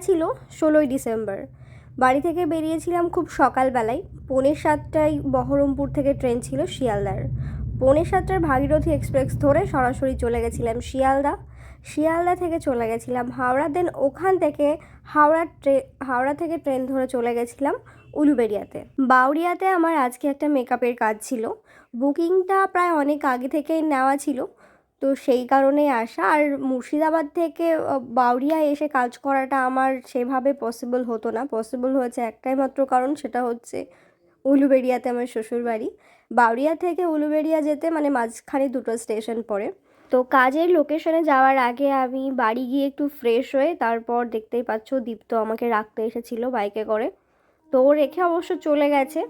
ছিল ষোলোই ডিসেম্বর। বাড়ি থেকে বেরিয়েছিলাম খুব সকালবেলায়। পৌনে সাতটায় বহরমপুর থেকে ট্রেন ছিল শিয়ালদার। পৌনে সাতটার ভাগীরথী এক্সপ্রেস ধরে সরাসরি চলে গেছিলাম শিয়ালদা। শিয়ালদা থেকে চলে গেছিলাম হাওড়া দেন ওখান থেকে হাওড়া ট্রে, হাওড়া থেকে ট্রেন ধরে চলে গেছিলাম উলুবেড়িয়াতে। বাউরিয়াতে আমার আজকে একটা মেকআপের কাজ ছিল। বুকিংটা প্রায় অনেক আগে থেকেই নেওয়া ছিল। তো সেই কারণেই আসা। আর মুর্শিদাবাদ থেকে বাউরিয়া এসে কাজ করাটা আমার সেভাবে পসিবল হতো না। পসিবল হয়েছে একটাই মাত্র কারণ, সেটা হচ্ছে উলুবেড়িয়াতে আমার শ্বশুরবাড়ি। বাউরিয়া থেকে উলুবেড়িয়া যেতে মানে মাঝখানে দুটো স্টেশন পড়ে। তো কাজের লোকেশনে যাওয়ার আগে আমি বাড়ি গিয়ে একটু ফ্রেশ হয়ে তারপর দেখতেই পাচ্ছ দীপ্ত আমাকে রাখতে এসেছিল বাইকে করে। তো ও রেখে অবশ্য চলে গেছে।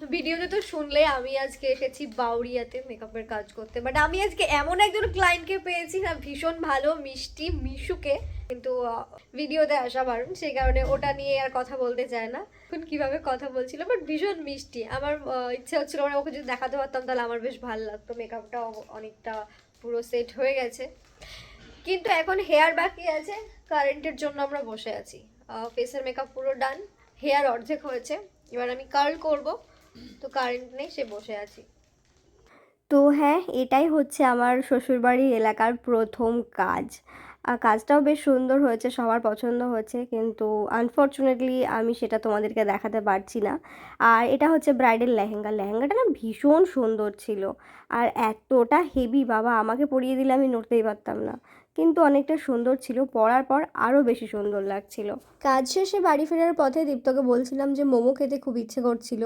ভিডিওতে তো শুনলে আমি আজকে এসেছি বাউরিয়াতে মেকআপের কাজ করতে। বাট আমি আজকে এমন একজন ক্লায়েন্টকে পেয়েছি না, ভীষণ ভালো, মিষ্টি, মিশুকে। কিন্তু ভিডিওতে আসা বারণ, সেই কারণে ওটা নিয়ে আর কথা বলতে চায় না। এখন কীভাবে কথা বলছিল বাট ভীষণ মিষ্টি। আমার ইচ্ছে হচ্ছিল মানে ওকে যদি দেখাতে পারতাম, তাহলে আমার বেশ ভালো লাগতো। মেকআপটা অনেকটা পুরো সেট হয়ে গেছে। কিন্তু এখন হেয়ার বাকি আছে কারেন্টের জন্য আমরা বসে আছি। ফেসের মেকআপ পুরো ডান হেয়ার অর্ধেক হয়েছে। এবার আমি কার্ল করব। তো কারেন্ট নেই, সে বসে আছি। তো হ্যাঁ এটাই হচ্ছে আমার শ্বশুরবাড়ির এলাকার প্রথম কাজ। আর কাজটাও বেশ সুন্দর হয়েছে, সবার পছন্দ হয়েছে, কিন্তু আনফর্চুনেটলি আমি সেটা তোমাদেরকে দেখাতে পারছি না। আর এটা হচ্ছে ব্রাইডাল লেহেঙ্গা। লেহেঙ্গাটা না ভীষণ সুন্দর ছিল। আর এতটা হেভি বাবা, আমাকে পরিয়ে দিলে আমি নড়তেই পারতাম না। কিন্তু অনেকটা সুন্দর ছিল পরার পর আরও বেশি সুন্দর লাগছিল। কাজ শেষে বাড়ি ফেরার পথে দীপ্তকে বলছিলাম যে মোমো খেতে খুব ইচ্ছে করছিল।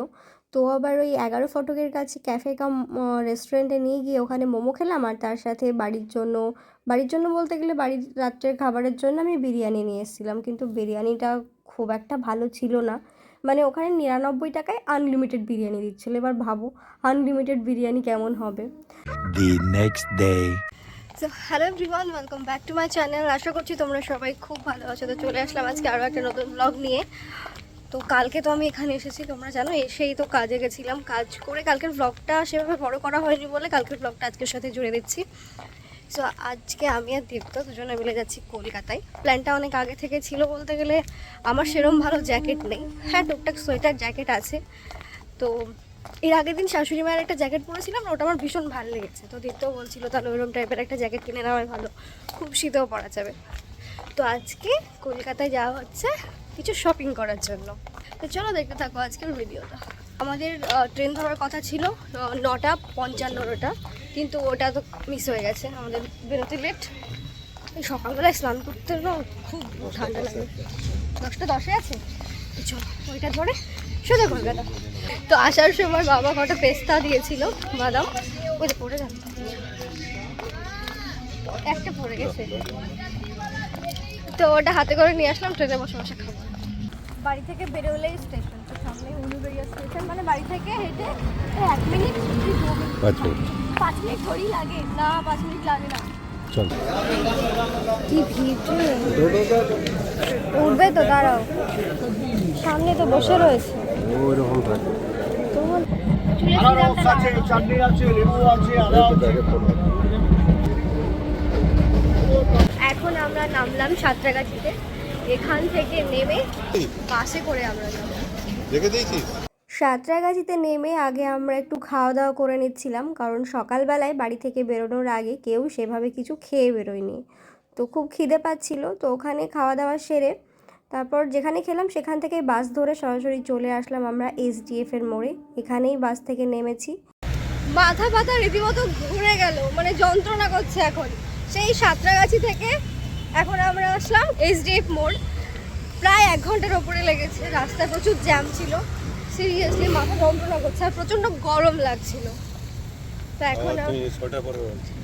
তো আবার ওই এগারো ফটকের কাছে ক্যাফে কাম রেস্টুরেন্টে নিয়ে গিয়ে ওখানে মোমো খেলাম আর তার সাথে বাড়ির জন্য বাড়ির জন্য বলতে গেলে বাড়ির রাত্রের খাবারের জন্য আমি বিরিয়ানি নিয়ে এসেছিলাম। কিন্তু বিরিয়ানিটা খুব একটা ভালো ছিল না। মানে ওখানে নিরানব্বই টাকায় আনলিমিটেড বিরিয়ানি দিচ্ছিল। এবার ভাবো আনলিমিটেড বিরিয়ানি কেমন হবে? The next day. So hello everyone welcome back to my channel আশা করছি তোমরা সবাই খুব ভালো আছো। তো চলে আসলাম আজকে আরও একটা নতুন ব্লগ নিয়ে। তো কালকে তো আমি এখানে এসেছি, তোমরা জানো, এসেই তো কাজে গেছিলাম। কাজ করে কালকের ব্লগটা সেভাবে বড় করা হয়নি বলে কালকের ব্লগটা আজকের সাথে জুড়ে দিচ্ছি। সো আজকে আমি আর দীপ্ত দুজনে মিলে যাচ্ছি কলকাতায়। প্ল্যানটা অনেক আগে থেকে ছিল বলতে গেলে, আমার সেরম ভালো জ্যাকেট নেই। হ্যাঁ টুকটাক সোয়েটার জ্যাকেট আছে। তো এর আগের দিন শাশুড়ি মায়ের একটা জ্যাকেট পরেছিলাম ওটা আমার ভীষণ ভালো লেগেছে। তো দীপ্তও বলছিল, তাহলে ওইরকম টাইপের একটা জ্যাকেট কিনে নেওয়াই ভালো। খুব শীতেও পরা যাবে। তো আজকে কলকাতায় যাওয়া হচ্ছে কিছু শপিং করার জন্য। তো চলো দেখতে থাকো আজকের ভিডিওটা। আমাদের ট্রেন ধরার কথা ছিল নটা পঞ্চান্নটা, কিন্তু ওটা তো মিস হয়ে গেছে। আমাদের বেরোতে লেট এই সকালবেলায় স্নান করতে খুব ঠান্ডা লাগে। দশটা দশে আছে? চলো, ওইটা ধরে সোজা কলকাতা তো আসার সময় বাবা কটা পেস্তা দিয়েছিল বাদাম। ওই যে পড়ে যাচ্ছে একটা পড়ে গেছে। তো ওটা হাতে করে নিয়ে আসলাম ট্রেনে বসে বসে খাব। বাড়ি থেকে বেরোলেই স্টেশন তো সামনে উলুবেড়িয়া স্টেশন। মানে বাড়ি থেকে হেঁটে এক মিনিট কি দু মিনিট? পাঁচ মিনিট। পাঁচ মিনিট থোড়ি লাগে। না পাঁচ মিনিট লাগে না। চল। কি ভিড় উঠবে তো দাঁড়াও। সামনে তো বসে রয়েছে। ওই রকম থাকে এখন আমরা নামলাম সাঁতরাগাছিতে। এখান থেকে নেমে বাসে করে আমরা দেখে দিয়েছিস? সাঁতরাগাছিতে নেমে আগে আমরা একটু খাওয়া দাওয়া করে নিচ্ছিলাম কারণ সকালবেলায় বাড়ি থেকে বেরোনোর আগে কেউ সেভাবে কিছু খেয়ে বেরোয়নি। তো খুব খিদে পাচ্ছিল তো ওখানে খাওয়া দাওয়া সেরে তারপর যেখানে খেলাম সেখান থেকে বাস ধরে সরাসরি চলে আসলাম আমরা এসডিএফ এর মোড়ে। এখানেই বাস থেকে নেমেছি। মাথা ব্যথা রীতিমতো ঘুরে গেল মানে যন্ত্রণা করছে এখন। সেই সাঁতরাগাছি থেকে এখন আমরা আসলাম এসডিএফ মোড়। প্রায় এক ঘণ্টার ওপরে লেগেছে রাস্তায় প্রচুর জ্যাম ছিল। সিরিয়াসলি মাথা যন্ত্রণা করছে আর প্রচণ্ড গরম লাগছিল। তো এখন পরে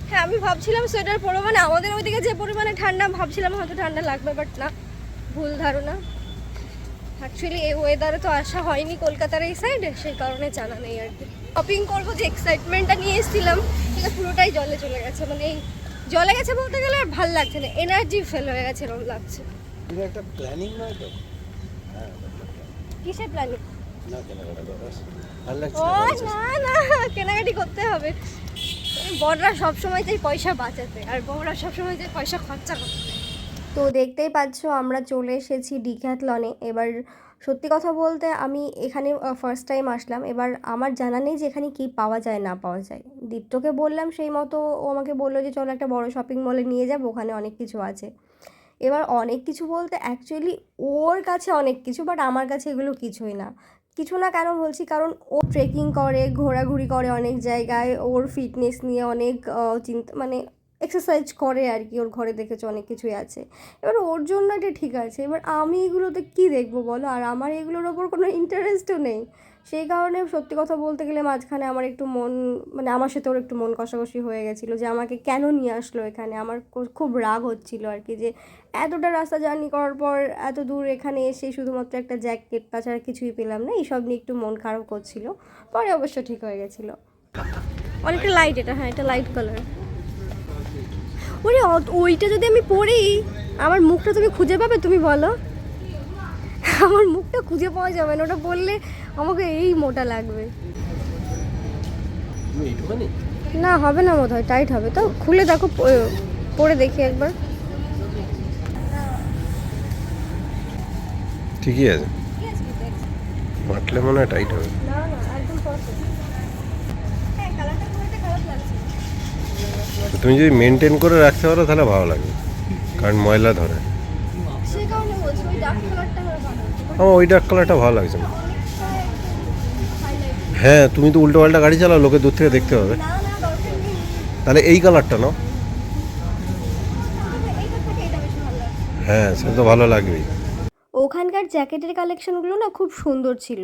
হ্যাঁ আমি ভাবছিলাম সোয়েটার পরবো মানে আমাদের ওইদিকে যে পরিমাণে ঠান্ডা ভাবছিলাম হয়তো ঠান্ডা লাগবে বাট না। ভুল ধারণা। অ্যাকচুয়ালি এই ওয়েদারে তো আসা হয়নি কলকাতার এই সাইডে সেই কারণে জানা নেই আর কি। শপিং করব যে এক্সাইটমেন্টটা নিয়ে এসেছিলাম সেটা পুরোটাই জলে চলে গেছে। মানে এই জলে গেছে বলতে গেলে আর ভালো লাগছে না এনার্জি ফেল হয়ে গেছে এরকম লাগছে। একটা প্ল্যানিং নয় তো? কিসের প্ল্যানিং না কেনাকাটা করার ভালো লাগছে ও না না কেনাকাটি করতে হবে। বড়রা সবসময় চাই পয়সা বাঁচাতে আর বউরা সবসময় চাই পয়সা খরচা করতে। তো দেখতেই পাচ্ছ আমরা চলে এসেছি ডিক্যাথলনে এবার সত্যি কথা বলতে আমি এখানে ফার্স্ট টাইম আসলাম। এবার আমার জানা নেই যে এখানে কী পাওয়া যায়, না পাওয়া যায়। দীপ্তকে বললাম, সেই মতো ও আমাকে বলল যে, চলো একটা বড় শপিং মলে নিয়ে যাব, ওখানে অনেক কিছু আছে। এবার অনেক কিছু বলতে অ্যাকচুয়ালি ওর কাছে অনেক কিছু বাট আমার কাছে এগুলো কিছুই না। কিছু না কেন বলছি, কারণ ও ট্রেকিং করে, ঘোরাঘুরি করে অনেক জায়গায়। ওর ফিটনেস নিয়ে অনেক চিন্তা মানে এক্সারসাইজ করে আর কি, ওর ঘরে দেখেছ অনেক কিছুই আছে। এবার ওর জন্য এটা ঠিক আছে, এবার আমি এগুলোতে কী দেখব বলো? আর আমার এগুলোর ওপর কোনো ইন্টারেস্টও নেই। সেই কারণে সত্যি কথা বলতে গেলে মাঝখানে আমার একটু মন মানে আমার সাথে ওর একটু মন কষাকষি হয়ে গেছিল যে আমাকে কেন নিয়ে আসলো এখানে? আমার খুব রাগ হচ্ছিল আর কি যে এতটা রাস্তা জার্নি করার পর এত দূর এখানে এসে শুধুমাত্র একটা জ্যাকেট তাছাড়া কিছুই পেলাম না, এইসব নিয়ে একটু মন খারাপ করছিল। পরে অবশ্য ঠিক হয়ে গেছিল। অনেকটা লাইট এটা হ্যাঁ এটা লাইট কালার ওরে ওইটা যদি আমি পড়ি আমার মুখটা তুমি খুঁজে পাবে তুমি বলো। আমার মুখটা খুঁজে পাওয়া যাবে না ওটা বললে আমাকে এই মোটা লাগবে। না হবে না বোধ হয় টাইট হবে। তো খুলে দেখো পরে দেখি একবার। ঠিকই আছে। মাটলে মনে হয় টাইট হবে না না একদম পারফেক্ট হ্যাঁ কালারটা খুব একটা খারাপ লাগছে না। তো তুমি যদি মেনটেন করে রাখতে পারো তাহলে ভালো লাগবে। কারণ ময়লা ধরে। আমার ওই ডার্ক কালারটা ভালো লাগছে না। হ্যাঁ তুমি তো উল্টো পাল্টা গাড়ি চালাও লোকে দূর থেকে দেখতে পাবে। তাহলে এই কালারটা নাও। হ্যাঁ সে তো ভালো লাগবেই। ওখানকার জ্যাকেটের কালেকশনগুলো না খুব সুন্দর ছিল।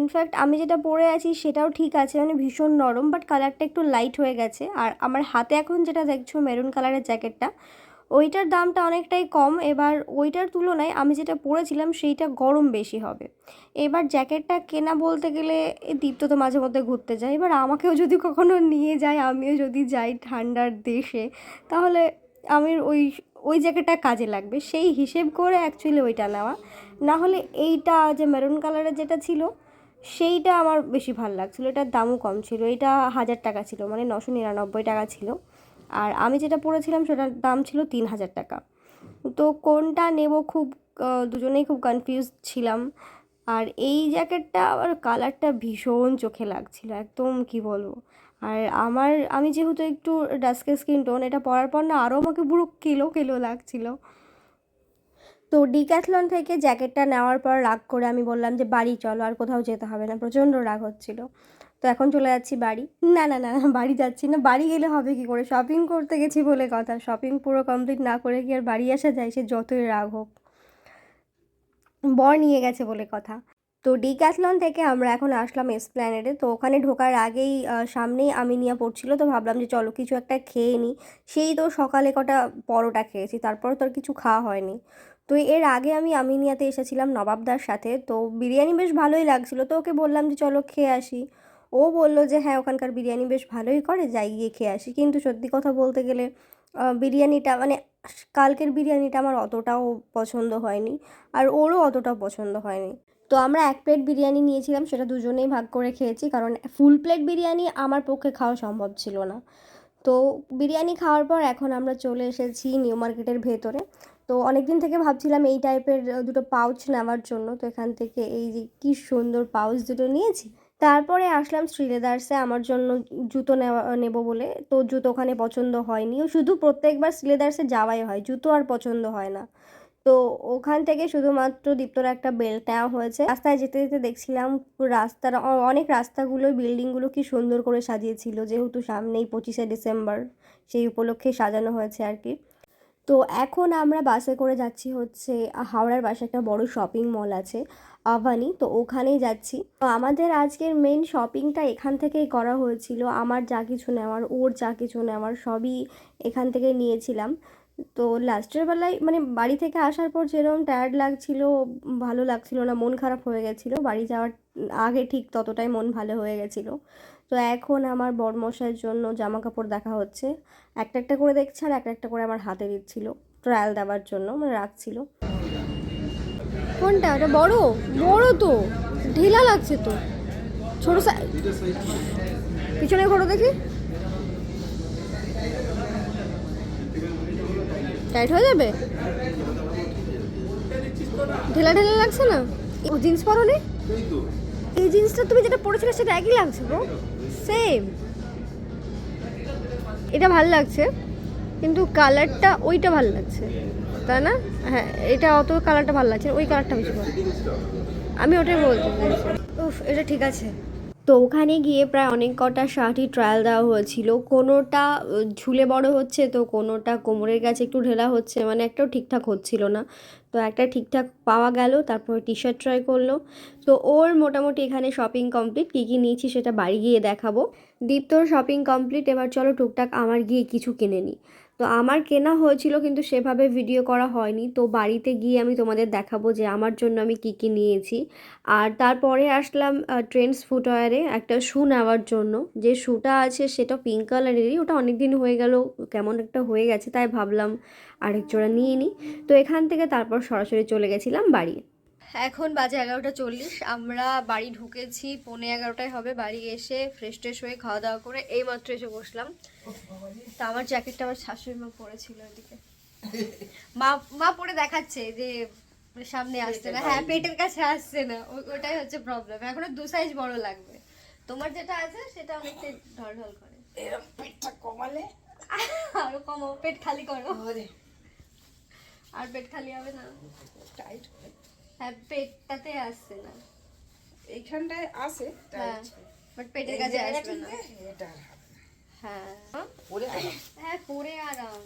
ইনফ্যাক্ট আমি যেটা পরে আছি সেটাও ঠিক আছে মানে ভীষণ নরম বাট কালারটা একটু লাইট হয়ে গেছে। আর আমার হাতে এখন যেটা দেখছ মেরুন কালারের জ্যাকেটটা, ওইটার দামটা অনেকটাই কম। এবার ওইটার তুলনায় আমি যেটা পরেছিলাম, সেইটা গরম বেশি হবে। এবার জ্যাকেটটা কেনা বলতে গেলে দীপ্ত তো মাঝে মধ্যে ঘুরতে যায়। এবার আমাকেও যদি কখনো নিয়ে যায়, আমিও যদি যাই ঠান্ডার দেশে, তাহলে আমি ওই ওই জ্যাকেটটা কাজে লাগবে। সেই হিসেব করে অ্যাকচুয়ালি ওইটা নেওয়া। না হলে এইটা যে মেরুন কালারের যেটা ছিল, সেইটা আমার বেশি ভালো লাগছিল। এটার দামও কম ছিল। এটা হাজার টাকা ছিল মানে নশো নিরানব্বই টাকা ছিল। আর আমি যেটা পরেছিলাম সেটার দাম ছিল তিন হাজার টাকা। তো কোনটা নেব খুব দুজনেই খুব কনফিউজ ছিলাম। আর এই জ্যাকেটটা আবার কালারটা ভীষণ চোখে লাগছিল। একদম কি বলব? আর আমার, আমি যেহেতু একটু ডাস্কে স্কিন টোন এটা পরার পর না আরও আমাকে পুরো কেলো কেলো লাগছিল। তো ডিক্যাথলন থেকে জ্যাকেটটা নেওয়ার পর রাগ করে আমি বললাম যে, বাড়ি চলো, আর কোথাও যেতে হবে না। প্রচণ্ড রাগ হচ্ছিল। তো এখন চলে যাচ্ছি বাড়ি। না না না বাড়ি যাচ্ছি না। বাড়ি গেলে হবে কি করে? শপিং করতে গেছি বলে কথা। শপিং পুরো কমপ্লিট না করে কি আর বাড়ি আসা যায়? সে যতই রাগ হোক। বর নিয়ে গেছে বলে কথা। তো ডিক্যাথলন থেকে আমরা এখন আসলাম এসপ্ল্যানেডে তো ওখানে ঢোকার আগেই সামনেই আমিনিয়া পড়ছিল। তো ভাবলাম যে চলো কিছু একটা খেয়ে নিই সেই তো সকালে কটা পরোটা খেয়েছি, তারপর তো আর কিছু খাওয়া হয়নি। তো এর আগে আমি আমিনিয়াতে এসেছিলাম নবাবদার সাথে। তো বিরিয়ানি বেশ ভালোই লাগছিল। তো ওকে বললাম যে চলো খেয়ে আসি। ও বলল যে হ্যাঁ ওখানকার বিরিয়ানি বেশ ভালোই করে, যাই গিয়ে খেয়ে আসি। কিন্তু সত্যি কথা বলতে গেলে বিরিয়ানিটা মানে কালকের বিরিয়ানিটা আমার অতটাও পছন্দ হয়নি। আর ওরও অতটাও পছন্দ হয়নি। তো আমরা এক প্লেট বিরিয়ানি নিয়েছিলাম, সেটা দুজনেই ভাগ করে খেয়েছি, কারণ ফুল প্লেট বিরিয়ানি আমার পক্ষে খাওয়া সম্ভব ছিল না। তো বিরিয়ানি খাওয়ার পর এখন আমরা চলে এসেছি নিউ মার্কেটের ভেতরে। তো অনেক দিন থেকে ভাবছিলাম এই টাইপের দুটো পাউচ নেওয়ার জন্য। তো এখান থেকে এই যে কি সুন্দর পাউচ দুটো নিয়েছি। তারপরে আসলাম শ্রীলেদার্সে, আমার জন্য জুতো নেওয়া, নেব বলে। তো জুতো ওখানে পছন্দ হয়নি। শুধু প্রত্যেকবার শ্রীলেদার্সে যাওয়াই হয়, জুতো আর পছন্দ হয় না। তো ওখান থেকে শুধুমাত্র দীপ্তর একটা বেল্ট নেওয়া হয়েছে। রাস্তায় যেতে যেতে দেখছিলাম রাস্তার অনেক রাস্তাগুলো, বিল্ডিংগুলো কি সুন্দর করে সাজিয়েছিল। যেহেতু সামনেই পঁচিশে ডিসেম্বর, সেই উপলক্ষে সাজানো হয়েছে আর কি। তো এখন আমরা বাসে করে যাচ্ছি হচ্ছে, হাওড়ার পাশে একটা বড় শপিং মল আছে, আভানি। তো ওখানেই যাচ্ছি। তো আমাদের আজকের মেন শপিংটা এখান থেকেই করা হয়েছিল। আমার যা কিছু নেওয়ার, ওর যা কিছু নেওয়ার সবই এখান থেকে নিয়েছিলাম। তো লাস্টের বেলায় মানে বাড়ি থেকে আসার পর যেরকম টায়ার্ড লাগছিল, ভালো লাগছিল না, মন খারাপ হয়ে গেছিল, বাড়ি যাওয়ার আগে ঠিক ততটাই মন ভালো হয়ে গেছিল। তো এখন আমার বড়মশাইয়ের জন্য জামা কাপড় দেখা হচ্ছে। একটা একটা করে দেখছে আর একটা একটা করে আমার হাতে দিচ্ছিল ট্রায়াল দেওয়ার জন্য মানে রাখছিল। কোনটা? ওটা বড়? বড় তো, ঢিলা লাগছে তো। ছোট পিছনে ঘোরো দেখি। টাইট হয়ে যাবে? ঢেলা ঢেলা লাগছে না? ও জিন্স পরো নি? এই জিন্সটা তুমি যেটা পরেছিলে সেটা একই লাগছে গো। সেম এটা ভালো লাগছে, কিন্তু কালারটা ওইটা ভালো লাগছে। তাই না? হ্যাঁ এটা অত কালারটা ভালো লাগছে ওই কালারটা বেশি আমি ওটাই বলতে উফ, এটা ঠিক আছে। তো ওখানে গিয়ে প্রায় অনেক কটা শার্টই ট্রায়াল দেওয়া হয়েছিল। কোনোটা ঝুলে বড় হচ্ছে, তো কোনোটা কোমরের কাছে একটু ঢেলা হচ্ছে মানে একটাও ঠিকঠাক হচ্ছিল না। তো একটা ঠিকঠাক পাওয়া গেল, তারপর টি শার্ট ট্রাই করল। তো ওর মোটামুটি এখানে শপিং কমপ্লিট কী কী নিয়েছি সেটা বাড়ি গিয়ে দেখাবো। দীপ্তর শপিং কমপ্লিট এবার চলো টুকটাক আমার গিয়ে কিছু কিনে নিই। তো আমার কেনা হয়েছিল কিন্তু সেভাবে ভিডিও করা হয়নি। তো বাড়িতে গিয়ে আমি তোমাদের দেখাবো যে আমার জন্য আমি কী কী নিয়েছি। আর তারপরে আসলাম ট্রেন্ডস ফুটওয়ারে একটা শ্যু নেওয়ার জন্য। যে শ্যুটা আছে সেটা পিঙ্ক কালারেরই ওটা অনেক দিন হয়ে গেল, কেমন একটা হয়ে গেছে তাই ভাবলাম আরেক জোড়া নিয়ে নিই তো এখান থেকে তারপর সরাসরি চলে গেছিলাম বাড়ি। এখন বাজে এগারোটা চল্লিশ আমরা বাড়ি ঢুকেছি পৌনে এগারোটায় হবে বাড়ি এসে ফ্রেশ ট্রেশ হয়ে খাওয়া দাওয়া করে এই মাত্র এসে বসলাম। তা আমার জ্যাকেটটা আমার শাশুড়ি মা পরেছিল ওইদিকে মা মা পরে দেখাচ্ছে যে সামনে আসছে না। হ্যাঁ পেটের কাছে আসছে না। ওটাই হচ্ছে প্রবলেম এখনও দু সাইজ বড় লাগবে। তোমার যেটা আছে সেটা অনেকটা ঢল ঢল করে। এরম পেটটা কমালে? আরও কমো পেট খালি করো। আর পেট খালি হবে না। টাইট হ্যাঁ পেটটাতে আসছে না। এইখানটায় আসে হ্যাঁ বাট পেটের কাছে আসবে না। এটা। হ্যাঁ। পরে আরাম। হ্যাঁ পরে আরাম।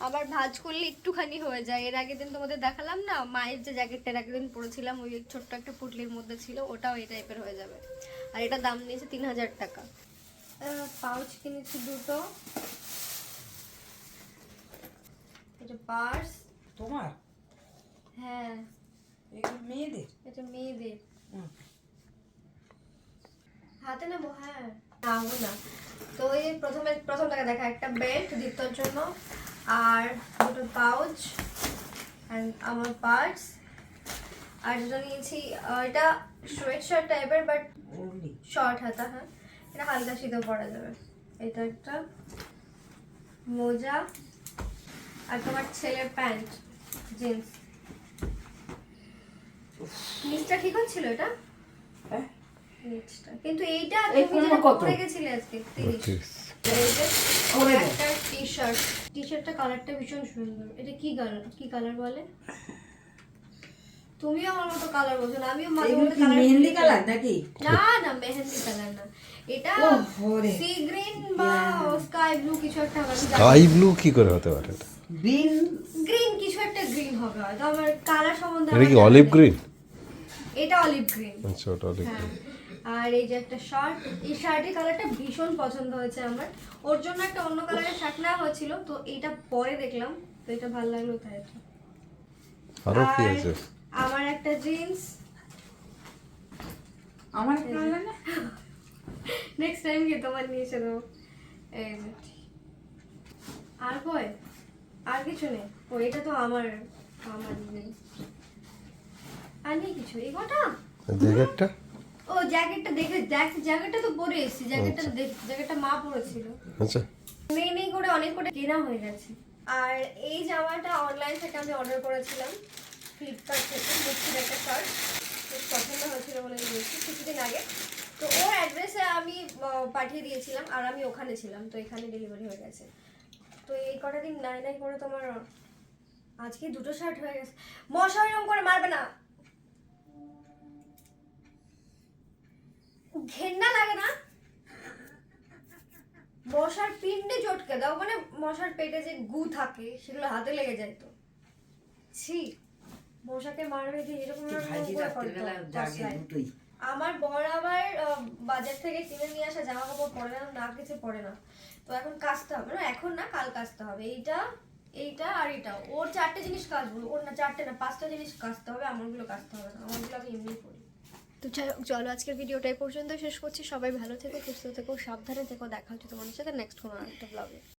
আবার ভাঁজ করলে একটুখানি হয়ে যায়। এর আগের দিন তোমাদের দেখালাম না? মায়ের যে জ্যাকেটটা এর আগের দিন পরেছিলাম ওই ছোট্ট একটা পুটলির মধ্যে ছিল ওটাও এই টাইপের হয়ে যাবে। আর এটা দাম নিয়েছে তিন হাজার টাকা। পাউচ কিনেছি দুটো। এটা পার্স। তোমার? হ্যাঁ। এগুলো মেয়েদের? এটা মেয়েদের। হাতে নেব হ্যাঁ। নাও না। তো এই প্রথমে প্রথম টাকা দেখা একটা বেল্ট দীপ্তর জন্য আর দুটো পাউচ অ্যান্ড আমার পার্টস আর যেটা নিয়েছি এটা সোয়েট শার্ট টাইপের বাট শর্ট হাতা হ্যাঁ। এটা হালকা শীতেও পরা যাবে। এটা একটা মোজা। আর তোমার ছেলের প্যান্ট জিন্স নিচটা ঠিক হচ্ছিল এটা? হ্যাঁ। নিচটা কিন্তু এইটা এই তুমি যেটা পরে গেছিলে আজকে তিরিশ। তিরিশ। এই যে করে দাও। একটা টি শার্ট টি শার্টটা কালারটা ভীষণ সুন্দর। এটা কি কালার কি কালার বলে? তুমিও আমার মতো কালার বলছো না আমিও মাঝে মধ্যে কালার মেহেন্দি কালার নাকি? না না মেহেন্দি কালার না। এটা সি গ্রিন বা স্কাই ব্লু কিছু একটা হবে স্কাই ব্লু কি করে হতে পারে এটা? বিন গ্রিন কিছু একটা গ্রিন হবে হয়তো আমার কালার সম্বন্ধে এটা কি অলিভ। গ্রিন এটা অলিভ গ্রিন আচ্ছা ওটা অলিভ হ্যাঁ। গ্রিন আর এই যে একটা শার্ট এই শার্টের কালারটা ভীষণ পছন্দ হয়েছে আমার। ওর জন্য একটা অন্য কালারের শার্ট নেওয়া হয়েছিল তো এইটা পরে দেখলাম তো এটা ভালো লাগল তাই এটা। আরও কি আছে? আমার একটা জিন্স আমার না নেক্সট টাইম কি তোমার নিয়ে এই যে। আর কই? আর কিছু নেই। ও এটা তো আমার আমার নেই। আর নেই কিছু এই কটা? জ্যাকেটটা? ও জ্যাকেটটা দেখে জ্যাক- জ্যাকেটটা তো পরে এসেছি জ্যাকেটটা দেখ- জ্যাকেটটা মা পরেছিল। আচ্ছা। নেই নেই করে অনেক করে কেনা হয়ে গেছে। আর এই জামাটা অনলাইন থেকে আমি অর্ডার করেছিলাম ফ্লিপকার্ট থেকে মুক্তির একটা শার্ট পছন্দ হয়েছিল বলে দিয়েছি কিছুদিন আগে। তো ওর অ্যাড্রেসে আমি পাঠিয়ে দিয়েছিলাম আর আমি ওখানে ছিলাম তো এখানে ডেলিভারি হয়ে গেছে। তো এই কটা দিন নাই নাই করে তোমার আজকে দুটো শার্ট হয়ে গেছে। মশা এরকম করে মারবে না। ঘেন্না লাগে না? মশার পিণ্ডে চটকে দাও মানে মশার পেটে যে গু থাকে সেগুলো হাতে লেগে যায় তো। ছি মশাকে মারবে যে এরকম আমার বর আবার বাজার থেকে কিনে নিয়ে আসা জামা কাপড় পরে না না কিছু পরে না। তো এখন কাচতে হবে না এখন না কাল কাচতে হবে। এইটা এইটা আর এটা। ওর চারটে জিনিস কাচবো ওর না চারটে না পাঁচটা জিনিস কাচতে হবে আমারগুলো কাচতে হবে না। আমারগুলো আমি এমনি তো যাই হোক, চলো আজকের ভিডিওটাই পর্যন্ত শেষ করছি। সবাই ভালো থেকো, সুস্থ থেকো, সাবধানে থেকো। দেখা হচ্ছে তোমাদের সাথে নেক্সট কোনো একটা ব্লগে